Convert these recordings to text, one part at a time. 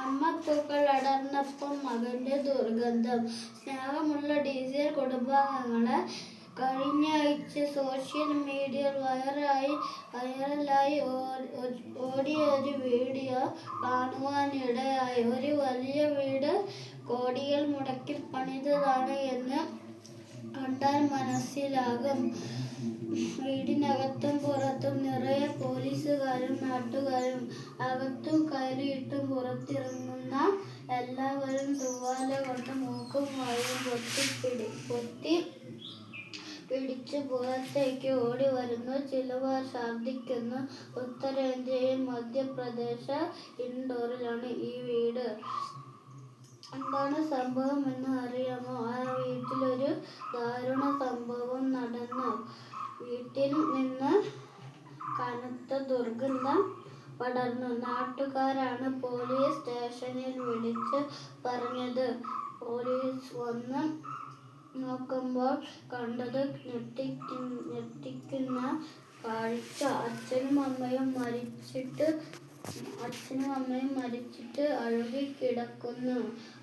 അമ്മപ്പൂക്കൾ അടർന്നപ്പം മകന്റെ ദുർഗന്ധം. സ്നേഹമുള്ള ഡീസൽ കുടുംബാംഗങ്ങളെ കഴിഞ്ഞ ആഴ്ച സോഷ്യൽ മീഡിയ വൈറലായി വൈറലായി ഓടിയ ഒരു വീഡിയോ കാണുവാനിടയായി ഒരു വലിയ വീട് കോടികൾ മുടക്കി പണിതതാണ് എന്ന് കണ്ടാൽ മനസ്സിലാകും. വീടിനകത്തും പുറത്തും നിറയെ പോലീസുകാരും നാട്ടുകാരും അകത്തും കയറിയിട്ടും പുറത്തിറങ്ങുന്ന എല്ലാവരും തൂവാല കൊണ്ട് മൂക്കും വായും പൊത്തിപ്പിടി പൊത്തി പിടിച്ച് പുറത്തേക്ക് ഓടി വരുന്നു. ചിലവർ ഛർദ്ദിക്കുന്നു ഉത്തരേന്ത്യയിൽ മധ്യപ്രദേശ് ഇൻഡോറിലാണ് ഈ വീട്. എന്താണ് സംഭവം എന്ന് അറിയാമോ? ആ വീട്ടിലൊരു ദാരുണ സംഭവം നടന്നു. വീട്ടിൽ നിന്ന് കനത്ത ദുർഗന്ധം പടർന്നു. നാട്ടുകാരാണ് പോലീസ് സ്റ്റേഷനിൽ വിളിച്ച് പറഞ്ഞത്. പോലീസ് വന്ന് നോക്കുമ്പോൾ കണ്ടത് ഞെട്ടിക്കു ഞെട്ടിക്കുന്ന കാഴ്ച. അച്ഛനും അമ്മയും മരിച്ചിട്ട് അച്ഛനും അമ്മയും മരിച്ചിട്ട് അഴുകി കിടക്കുന്നു.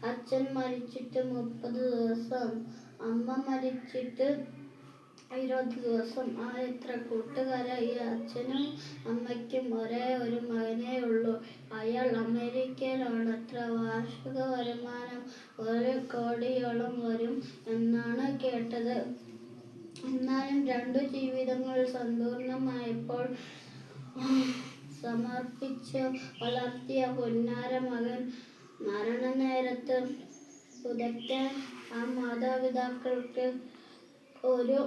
അച്ഛൻ മരിച്ചിട്ട് മുപ്പത് ദിവസം. അമ്മ മരിച്ചിട്ട് ഇരുപത് ദിവസം. ആ എത്ര കൂട്ടുകാരായി? അച്ഛനും അമ്മയ്ക്കും ഒരേ ഒരു മകനേ ഉള്ളൂ. അയാൾ അമേരിക്കയിലാണ്. അത്ര വാർഷിക വരുമാനം ഒരു കോടിയോളം വരും എന്നാണ് കേട്ടത്. എന്നാലും രണ്ടു ജീവിതങ്ങൾ സമ്പൂർണമായപ്പോൾ സമർപ്പിച്ച്. വളർത്തിയ പൊന്നാര മകൻ മരണനേരത്ത് പുതയ്ക്ക ആ മാതാപിതാക്കൾക്ക് ഒരു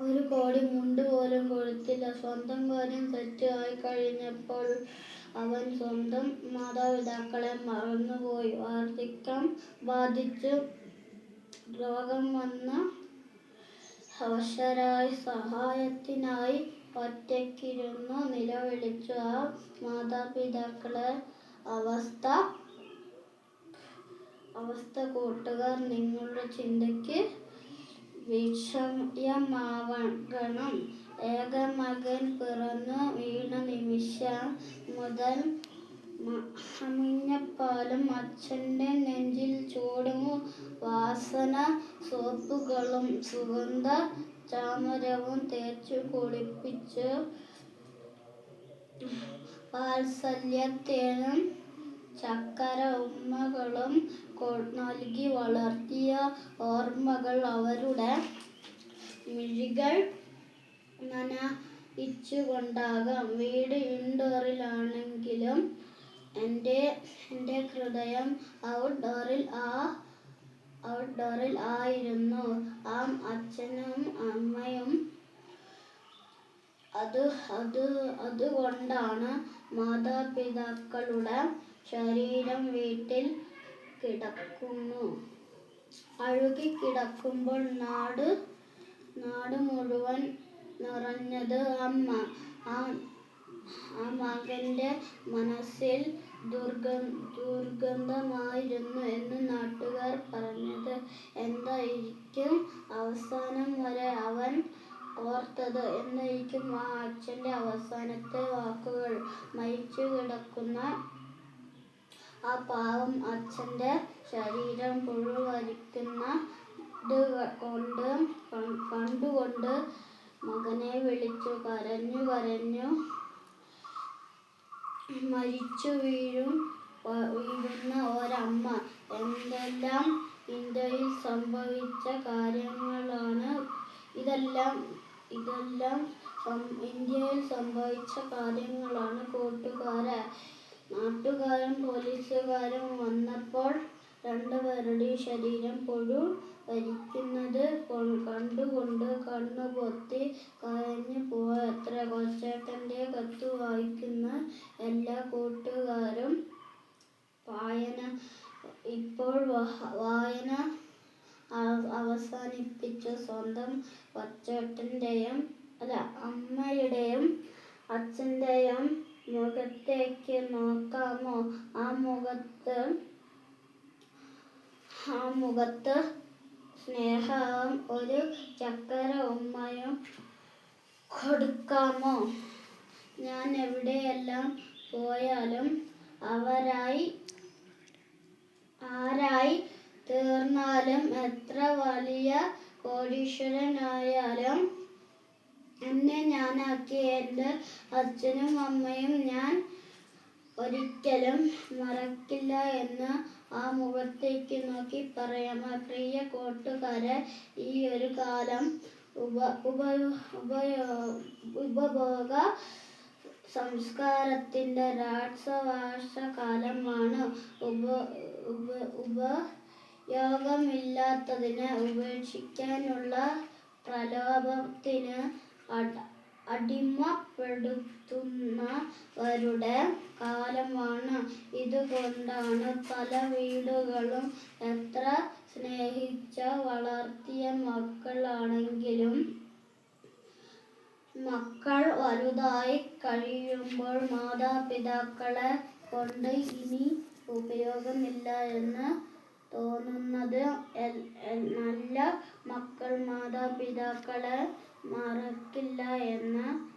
ഒരു കോടി മുണ്ട് പോലും കൊടുത്തില്ല സ്വന്തം കാര്യം തെറ്റായി കഴിഞ്ഞപ്പോൾ അവൻ സ്വന്തം മാതാപിതാക്കളെ മറന്നുപോയി. വാർദ്ധക്യം ബാധിച്ച് രോഗം വന്ന അവശരായി സഹായത്തിനായി ഒറ്റയ്ക്കിരുന്നു നിലവിളിച്ചു. ആ മാതാപിതാക്കളെ അവസ്ഥ അവസ്ഥ കൂട്ടുകാർ നിങ്ങളുടെ ചിന്തയ്ക്ക് വിഷയമാവണം ഏക മകൻ പിറന്നു വീണ നിമിഷം മുതൽ മ- അമിഞ്ഞപ്പാലും അച്ഛന്റെ നെഞ്ചിൽ ചൂടും വാസന സോപ്പുകളും സുഗന്ധ ചാമരവും തേച്ചു കുളിപ്പിച്ച്. വാത്സല്യത്തേനും ചക്കര ഉമ്മകളും നൽകി വളർത്തിയ ഓർമ്മകൾ അവരുടെ മിഴികൾ നനയിച്ചുകൊണ്ടാകാം വീട് ഇൻഡോറിലാണെങ്കിലും എന്റെ എന്റെ ഹൃദയം ഔട്ട്ഡോറിൽ ആ ഔട്ട്ഡോറിൽ ആയിരുന്നു. ആ അച്ഛനും അമ്മയും അത് അത് അതുകൊണ്ടാണ് മാതാപിതാക്കളുടെ ശരീരം വീട്ടിൽ കിടക്കുന്നു. അഴുകി കിടക്കുമ്പോൾ നാട് നാട് മുഴുവൻ നിറഞ്ഞത് ആ ആ മകന്റെ മനസ്സിൽ ദുർഗ ദുർഗന്ധമായിരുന്നു എന്ന് നാട്ടുകാർ പറഞ്ഞത്. എന്തായിരിക്കും അവസാനം വരെ അവൻ ഓർത്തത്? എന്നായിരിക്കും ആ അച്ഛന്റെ അവസാനത്തെ വാക്കുകൾ? മരിച്ചു കിടക്കുന്ന ആ പാവം അച്ഛന്റെ ശരീരം പുഴുവരിക്കുന്ന കൊണ്ട് കണ്ടുകൊണ്ട് മകനെ വിളിച്ചു കരഞ്ഞു കരഞ്ഞു. മരിച്ചു വീഴും വീഴുന്ന ഒരമ്മ. എന്തെല്ലാം ഇന്ത്യയിൽ സംഭവിച്ച കാര്യങ്ങളാണ് ഇതെല്ലാം ഇതെല്ലാം ഇന്ത്യയിൽ സംഭവിച്ച കാര്യങ്ങളാണ് കൂട്ടുകാരെ. നാട്ടുകാരും പോലീസുകാരും വന്നപ്പോൾ രണ്ടുപേരുടെ ശരീരം പുഴു ഭരിക്കുന്നത് കണ്ടുകൊണ്ട് കണ്ണു പൊത്തി കരഞ്ഞു പോയത്ര കൊച്ചേട്ടന്റെ കത്ത് വായിക്കുന്ന എല്ലാ കൂട്ടുകാരും വായന ഇപ്പോൾ വായന അവസാനിപ്പിച്ചു സ്വന്തം കൊച്ചേട്ടന്റെയും അല്ല അമ്മയുടെയും അച്ഛന്റെയും മുഖത്തേക്ക് നോക്കാമോ ആ മുഖത്ത് ആ മുഖത്ത് സ്നേഹവും ഒരു ചക്കര ഉമ്മയും കൊടുക്കാമോ? ഞാൻ എവിടെയെല്ലാം പോയാലും അവരായി ആരായി തീർന്നാലും എത്ര വലിയ കോടീശ്വരനായാലും എന്നെ ഞാനാക്കിയ എന്റെ അച്ഛനും അമ്മയും ഞാൻ ഒരിക്കലും മറക്കില്ല എന്ന് ആ മുഖത്തേക്ക് നോക്കി പറയാം. പ്രിയ കൂട്ടുകാരെ ഈ ഒരു കാലം ഉപ ഉപ ഉപയോ ഉപഭോഗ സംസ്കാരത്തിന്റെ രാസവാസ കാലമാണ് ഉപ ഉപ ഉപയോഗമില്ലാത്തതിനെ ഉപേക്ഷിക്കാനുള്ള പ്രലോഭത്തിന് അട അടിമപ്പെടുത്തുന്നവരുടെ കാലമാണ്. ഇതുകൊണ്ടാണ് പല വീടുകളും എത്ര സ്നേഹിച്ച വളർത്തിയ മക്കളാണെങ്കിലും മക്കൾ വലുതായി കഴിയുമ്പോൾ മാതാപിതാക്കളെ കൊണ്ട് ഇനി ഉപയോഗമില്ല എന്ന് തോന്നുന്നത് നല്ല മക്കൾ മാതാപിതാക്കളെ മറക്കില്ല എന്ന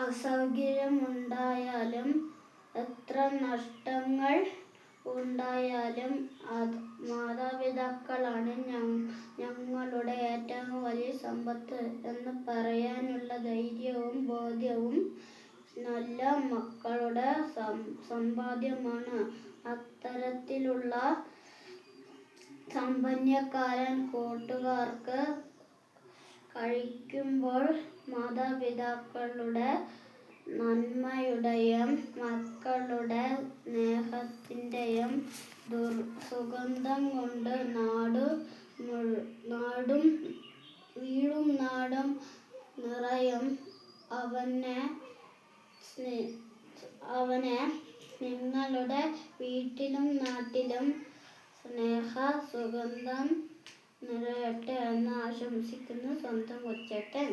അസൗകര്യമുണ്ടായാലും എത്ര നഷ്ടങ്ങൾ ഉണ്ടായാലും അത് മാതാപിതാക്കളാണ് ഞങ്ങളുടെ ഏറ്റവും വലിയ സമ്പത്ത് എന്ന് പറയാനുള്ള ധൈര്യവും ബോധ്യവും നല്ല മക്കളുടെ സമ്പാദ്യമാണ്. അത്തരത്തിലുള്ള സമ്പന്നക്കാരൻ കൂട്ടുകാർക്ക് കഴിക്കുമ്പോൾ മാതാപിതാക്കളുടെ നന്മയുടെയും മക്കളുടെ സ്നേഹത്തിന്റെയും ദുർ സുഗന്ധം കൊണ്ട് നാടു നാടും വീടും നാടും നിറയും അവനെ അവനെ നിങ്ങളുടെ വീട്ടിലും നാട്ടിലും സ്നേഹ സുഗന്ധം നിറയട്ടെ എന്ന് ആശംസിക്കുന്നു. സ്വന്തം കൊച്ചേട്ടൻ.